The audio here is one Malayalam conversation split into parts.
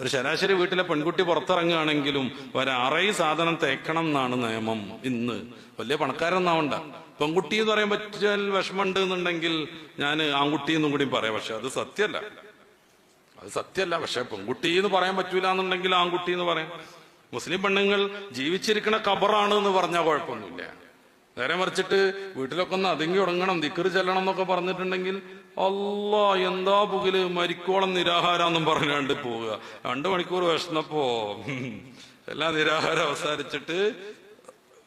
ഒരു ശരാശരി വീട്ടിലെ പെൺകുട്ടി പുറത്തിറങ്ങുകയാണെങ്കിലും ഒരറയി സാധനം തേക്കണം എന്നാണ് നിയമം ഇന്ന്. വലിയ പണക്കാരൊന്നാവണ്ട പെൺകുട്ടി എന്ന് പറയാൻ പറ്റിയാൽ വിഷമമുണ്ട് എന്നുണ്ടെങ്കിൽ ഞാൻ ആൺകുട്ടി എന്നും കൂടി പറയാം. പക്ഷെ അത് സത്യമല്ല. അത് സത്യമല്ല. പക്ഷെ പെൺകുട്ടി എന്ന് പറയാൻ പറ്റൂല എന്നുണ്ടെങ്കിൽ ആൺകുട്ടി എന്ന് പറയാം. മുസ്ലിം പെണ്ണുങ്ങൾ ജീവിച്ചിരിക്കുന്ന കബറാണ് എന്ന് പറഞ്ഞാൽ കുഴപ്പമൊന്നുമില്ല. നേരെ മറിച്ചിട്ട് വീട്ടിലൊക്കെ ഒന്ന് അതുങ്ങി ഉടങ്ങണം ദിക്കറ് ചെല്ലണം എന്നൊക്കെ പറഞ്ഞിട്ടുണ്ടെങ്കിൽ അല്ല എന്താ പുകിൽ? മരിക്കോളം നിരാഹാരാന്നും പറഞ്ഞാണ്ട് പോവുക. രണ്ടു മണിക്കൂർ വിഷന്നപ്പോ എല്ലാം നിരാഹാരം അവസാനിച്ചിട്ട്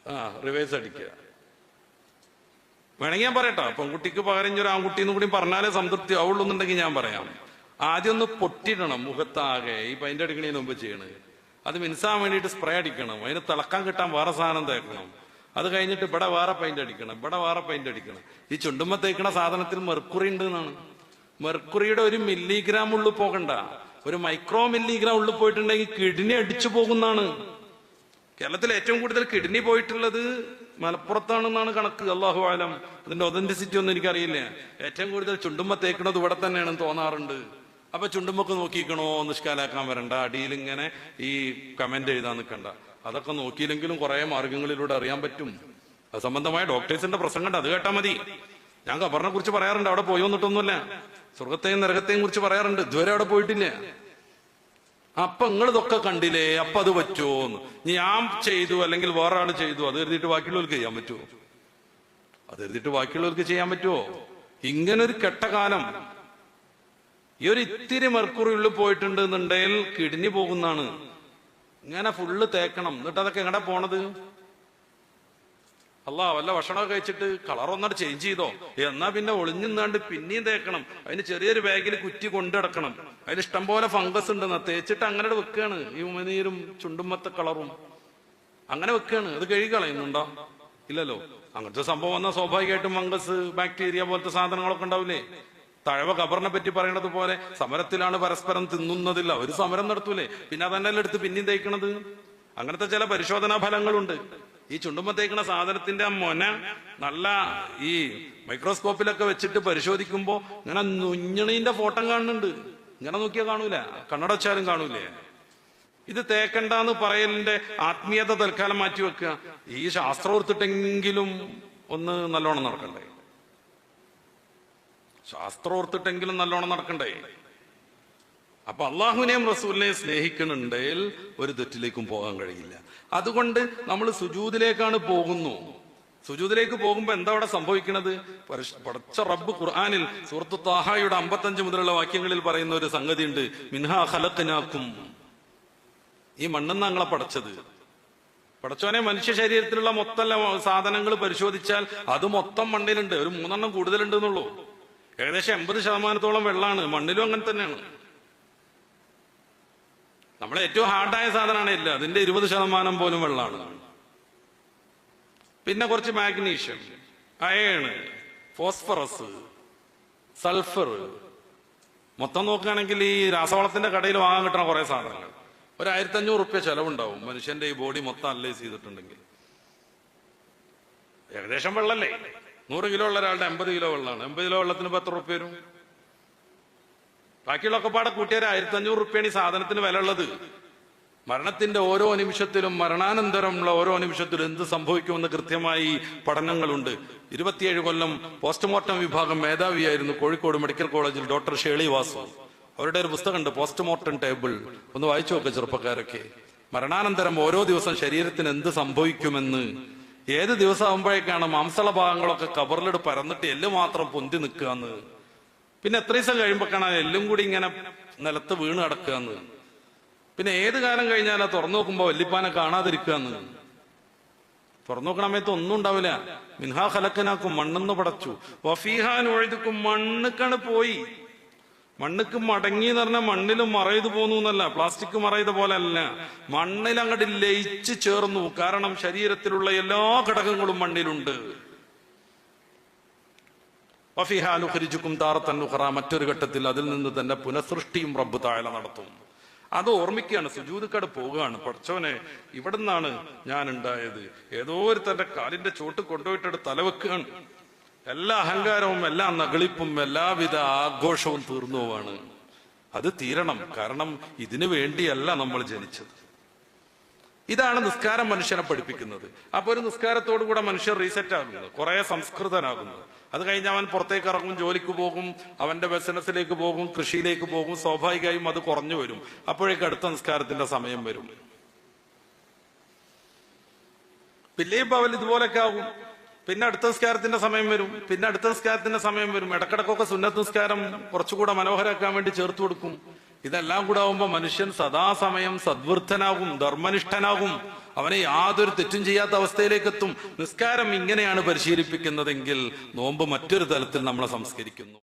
ആ റിവേഴ്സ് അടിക്കുക. വേണമെങ്കിൽ ഞാൻ പറയട്ടോ. പെൺകുട്ടിക്ക് പകരം ഒരു ആൺകുട്ടി എന്ന് കൂടി പറഞ്ഞാലേ സംതൃപ്തി ആവുള്ളൂ എന്നുണ്ടെങ്കിൽ ഞാൻ പറയാം. ആദ്യം ഒന്ന് പൊട്ടിടണം മുഖത്താകെ. ഈ പൈന്റെ അടിക്കണതിന് മുമ്പ് ചെയ്യണത് അത് മിനുസാൻ വേണ്ടിയിട്ട് സ്പ്രേ അടിക്കണം. അതിന് തിളക്കാൻ കിട്ടാൻ വേറെ സാധനം തേക്കണം. അത് കഴിഞ്ഞിട്ട് ഇവിടെ വേറെ പെയിന്റ് അടിക്കണം ഇവിടെ വേറെ പെയിന്റ് അടിക്കണം. ഈ ചുണ്ടുമ്പ തേക്കണ സാധനത്തിൽ മെർക്കുറി ഉണ്ട് എന്നാണ് മെർക്കുറിയുടെ ഒരു മില്ലിഗ്രാം ഉള്ളിൽ പോകണ്ട. ഒരു മൈക്രോ മില്ലിഗ്രാം ഉള്ളിൽ പോയിട്ടുണ്ടെങ്കിൽ കിഡ്നി അടിച്ചു പോകുന്നതാണ്. കേരളത്തിൽ ഏറ്റവും കൂടുതൽ കിഡ്നി പോയിട്ടുള്ളത് മലപ്പുറത്താണെന്നാണ് കണക്ക് അള്ളാഹു ആലം അതിന്റെ ഒതന്റിസിറ്റി ഒന്നും എനിക്കറിയില്ല. ഏറ്റവും കൂടുതൽ ചുണ്ടുമ്പ തേക്കുന്നത് ഇവിടെ തന്നെയാണെന്ന് തോന്നാറുണ്ട്. അപ്പൊ ചുണ്ടുമ്പൊക്കെ നോക്കിക്കണോ നിഷ്കാലാക്കാൻ വരണ്ട. അടിയിൽ ഇങ്ങനെ ഈ കമന്റ് എഴുതാൻ നിൽക്കണ്ട അതൊക്കെ നോക്കിയില്ലെങ്കിലും കുറെ മാർഗങ്ങളിലൂടെ അറിയാൻ പറ്റും. അത് സംബന്ധമായ ഡോക്ടേഴ്സിന്റെ പ്രസംഗം അത് കേട്ടാ മതി. ഞാൻ ഖബറിനെ കുറിച്ച് പറയാറുണ്ട്. അവിടെ പോയി വന്നിട്ടൊന്നുമില്ല. സ്വർഗത്തെയും നരകത്തെയും കുറിച്ച് പറയാറുണ്ട്. ഇതുവരെ അവിടെ പോയിട്ടില്ല. അപ്പൊ നിങ്ങൾ ഇതൊക്കെ കണ്ടില്ലേ? അപ്പൊ അത് പറ്റുമോന്ന് ഞാൻ ചെയ്തു അല്ലെങ്കിൽ വേറെ ആൾ ചെയ്തു. അത് എഴുതിയിട്ട് ബാക്കിയുള്ളവർക്ക് ചെയ്യാൻ പറ്റുമോ? അത് എഴുതിയിട്ട് ബാക്കിയുള്ളവർക്ക് ചെയ്യാൻ പറ്റുമോ? ഇങ്ങനൊരു കെട്ടകാലം. ഈ ഒരു ഇത്തിരി മെർക്കുറി ഉള്ളിൽ പോയിട്ടുണ്ട് എന്നുണ്ടെങ്കിൽ കിഡ്നി പോകുന്നതാണ്. ഇങ്ങനെ ഫുള്ള് തേക്കണം. എന്നിട്ട് അതൊക്കെ എങ്ങടെ പോണത്? അല്ല വല്ല ഭക്ഷണമൊക്കെ കഴിച്ചിട്ട് കളർ ഒന്നോട് ചേഞ്ച് ചെയ്തോ? എന്നാ പിന്നെ ഒളിഞ്ഞുന്നാണ്ട് പിന്നെയും തേക്കണം. അതിന് ചെറിയൊരു ബാഗിൽ കുറ്റി കൊണ്ടിടക്കണം. അതിൽ ഇഷ്ടംപോലെ ഫംഗസ് ഉണ്ടെന്ന. തേച്ചിട്ട് അങ്ങനെ വെക്കുകയാണ് ഈ ഉമനീരും ചുണ്ടുമത്തെ കളറും അങ്ങനെ വെക്കുകയാണ് അത് കഴുകി കളയുന്നുണ്ടോ? ഇല്ലല്ലോ. അങ്ങനത്തെ സംഭവം വന്നാൽ സ്വാഭാവികമായിട്ടും ഫംഗസ് ബാക്ടീരിയ പോലത്തെ സാധനങ്ങളൊക്കെ ഉണ്ടാവില്ലേ? തഴവ ഖബറിനെ പറ്റി പറയണത് പോലെ സമരത്തിലാണ് പരസ്പരം തിന്നുന്നതില്ല. ഒരു സമരം നടത്തൂലേ. പിന്നെ അതന്നെ എടുത്ത് പിന്നെയും തേക്കണത്? അങ്ങനത്തെ ചില പരിശോധനാ ഫലങ്ങളുണ്ട്. ഈ ചുണ്ടുമ്പ തേക്കണ സാധനത്തിന്റെ മൊന നല്ല ഈ മൈക്രോസ്കോപ്പിലൊക്കെ വെച്ചിട്ട് പരിശോധിക്കുമ്പോ ഇങ്ങനെ നുഞ്ഞണീന്റെ ഫോട്ടോ കാണുന്നുണ്ട്. ഇങ്ങനെ നോക്കിയാൽ കാണൂല. കണ്ണടച്ചാലും കാണൂലേ. ഇത് തേക്കണ്ടെന്ന് പറയലിന്റെ ആത്മീയത തൽക്കാലം മാറ്റി വെക്കുക. ഈ ശാസ്ത്രം ഓർത്തിട്ടെങ്കിലും ഒന്ന് നല്ലോണം നടക്കണ്ടേ? ശാസ്ത്രം ഓർത്തിട്ടെങ്കിലും നല്ലോണം നടക്കണ്ടേ? അപ്പൊ അള്ളാഹുവിനെയും റസൂലിനെയും സ്നേഹിക്കണുണ്ടെങ്കിൽ ഒരു തെറ്റിലേക്കും പോകാൻ കഴിയില്ല. അതുകൊണ്ട് നമ്മൾ സുജൂതിലേക്കാണ് പോകുന്നു. സുജൂതിലേക്ക് പോകുമ്പോ എന്താ അവിടെ സംഭവിക്കുന്നത് പടച്ച റബ്ബ് ഖുർആാനിൽ സുഹൃത്തു താഹായുടെ അമ്പത്തഞ്ച് മുതലുള്ള വാക്യങ്ങളിൽ പറയുന്ന ഒരു സംഗതി ഉണ്ട് മിൻഹാ ഹലത്തിനാക്കും ഈ മണ്ണെന്ന് ഞങ്ങളെ പടച്ചത്? പടച്ചോനെ മനുഷ്യ ശരീരത്തിലുള്ള മൊത്തം സാധനങ്ങൾ പരിശോധിച്ചാൽ അത് മൊത്തം മണ്ണിലുണ്ട്. ഒരു മൂന്നെണ്ണം കൂടുതലുണ്ട് എന്നുള്ളൂ ഏകദേശം എൺപത് ശതമാനത്തോളം വെള്ളമാണ്. മണ്ണിലും അങ്ങനെ തന്നെയാണ്. നമ്മളെ ഏറ്റവും ഹാർഡായ സാധനമാണ് ഇല്ല അതിന്റെ ഇരുപത് ശതമാനം പോലും വെള്ളമാണ്. പിന്നെ കുറച്ച് മാഗ്നീഷ്യം. Iron phosphorus sulphur. മൊത്തം നോക്കുകയാണെങ്കിൽ ഈ രാസവളത്തിന്റെ കടയിൽ വാങ്ങാൻ കിട്ടണ കുറെ സാധനങ്ങൾ. ഒരു ആയിരത്തി അഞ്ഞൂറ് റുപ്യ ചെലവുണ്ടാവും മനുഷ്യന്റെ ഈ ബോഡി മൊത്തം അനലൈസ് ചെയ്തിട്ടുണ്ടെങ്കിൽ. ഏകദേശം വെള്ളല്ലേ? നൂറ് കിലോ ഉള്ള ഒരാളുടെ എൺപത് കിലോ വെള്ളമാണ്. എൺപത് കിലോ വെള്ളത്തിന് പത്ത് റുപ്യ വരും? ബാക്കിയുള്ളൊക്കെ പാടെ കൂട്ടിയാൽ ആയിരത്തി അഞ്ഞൂറ് റുപ്യാണ് ഈ സാധനത്തിന് വില ഉള്ളത്. മരണത്തിന്റെ ഓരോ നിമിഷത്തിലും മരണാനന്തരമുള്ള ഓരോ നിമിഷത്തിലും എന്ത് സംഭവിക്കുമെന്ന് കൃത്യമായി പഠനങ്ങളുണ്ട്. ഇരുപത്തിയേഴ് കൊല്ലം പോസ്റ്റ്മോർട്ടം വിഭാഗം മേധാവിയായിരുന്നു കോഴിക്കോട് മെഡിക്കൽ കോളേജിൽ ഡോക്ടർ ഷേളി വാസു. അവരുടെ ഒരു പുസ്തകമുണ്ട് പോസ്റ്റ്മോർട്ടം ടേബിൾ. ഒന്ന് വായിച്ചു നോക്കുക ചെറുപ്പക്കാരൊക്കെ. മരണാനന്തരം ഓരോ ദിവസം ശരീരത്തിന് എന്ത് സംഭവിക്കുമെന്ന് ഏത് ദിവസം ആകുമ്പോഴേക്കാണ് മാംസള ഭാഗങ്ങളൊക്കെ കബറിലിട്ട് പരന്നിട്ട് എല്ല് മാത്രം പൊന്തി നിൽക്കുകയെന്ന് പിന്നെ എത്ര ദിവസം കഴിയുമ്പോഴാണ് എല്ലും കൂടി ഇങ്ങനെ നിലത്ത് വീണ് കിടക്കുകയെന്ന് പിന്നെ ഏത് കാലം കഴിഞ്ഞാലാ തുറന്നു നോക്കുമ്പോ വല്ലിപ്പാനെ കാണാതിരിക്കുകയെന്ന് തുറന്നു നോക്കണ സമയത്ത് ഒന്നും ഉണ്ടാവില്ല. മിൻഹാ ഖലക്കനാക്കും മണ്ണെന്ന് പടച്ചു. വഫീഹാൻ ഒഴുതുക്കും മണ്ണുക്കാണ് പോയി. മണ്ണുക്ക് മടങ്ങി എന്ന് പറഞ്ഞാൽ മണ്ണിൽ മറയത് പോന്നു എന്നല്ല. പ്ലാസ്റ്റിക് മറയത് പോലെ അല്ല. മണ്ണിൽ അങ്ങോട്ട് ലയിച്ച് ചേർന്നു. കാരണം ശരീരത്തിലുള്ള എല്ലാ ഘടകങ്ങളും മണ്ണിലുണ്ട്. വഫിഹാനുഖരിജുക്കും താറത്തന്നുഖറ മറ്റൊരു ഘട്ടത്തിൽ അതിൽ നിന്ന് തന്നെ പുനഃസൃഷ്ടിയും റബ്ബ് താഴെ നടത്തും. അത് ഓർമ്മിക്കുകയാണ്. സുജൂതിക്കട പോവുകയാണ്. പഠിച്ചവനെ ഇവിടെ നിന്നാണ് ഞാൻ ഉണ്ടായത് ഏതോ ഒരു തന്റെ കാലിന്റെ ചോട്ട് കൊണ്ടുപോയിട്ടെടുത്ത് തലവെക്കുകയാണ്. എല്ലാ അഹങ്കാരവും എല്ലാ നകളിപ്പും എല്ലാവിധ ആഘോഷവും തീർന്നു പോവാണ് അത് തീരണം. കാരണം ഇതിനു വേണ്ടിയല്ല നമ്മൾ ജനിച്ചത്. ഇതാണ് നിസ്കാരം മനുഷ്യനെ പഠിപ്പിക്കുന്നത്. അപ്പൊ ഒരു നിസ്കാരത്തോടു കൂടെ മനുഷ്യൻ റീസെറ്റ് ആകുന്നത് കുറെ സംസ്കൃതനാകുന്നത് അത് കഴിഞ്ഞ് അവൻ പുറത്തേക്ക് ഇറങ്ങും ജോലിക്ക് പോകും അവന്റെ ബിസിനസ്സിലേക്ക് പോകും കൃഷിയിലേക്ക് പോകും. സ്വാഭാവികമായും അത് കുറഞ്ഞു വരും. അപ്പോഴേക്ക് അടുത്ത നിസ്കാരത്തിന്റെ സമയം വരും. പിന്നെയും അവൻ ഇതുപോലൊക്കെ ആകും. പിന്നെ അടുത്ത നിസ്കാരത്തിന്റെ സമയം വരും. പിന്നെ അടുത്ത നിസ്കാരത്തിന്റെ സമയം വരും. ഇടക്കിടക്കൊക്കെ സുന്നത്ത് നിസ്കാരം കുറച്ചുകൂടെ മനോഹരാക്കാൻ വേണ്ടി ചേർത്ത് കൊടുക്കും. ഇതെല്ലാം കൂടെ ആവുമ്പോ മനുഷ്യൻ സദാസമയം സദ്വൃദ്ധനാകും ധർമ്മനിഷ്ഠനാകും. അവനെ യാതൊരു തെറ്റും ചെയ്യാത്ത അവസ്ഥയിലേക്ക് എത്തും. നിസ്കാരം ഇങ്ങനെയാണ് പരിശീലിപ്പിക്കുന്നതെങ്കിൽ നോമ്പ് മറ്റൊരു തലത്തിൽ നമ്മളെ സംസ്കരിക്കുന്നു.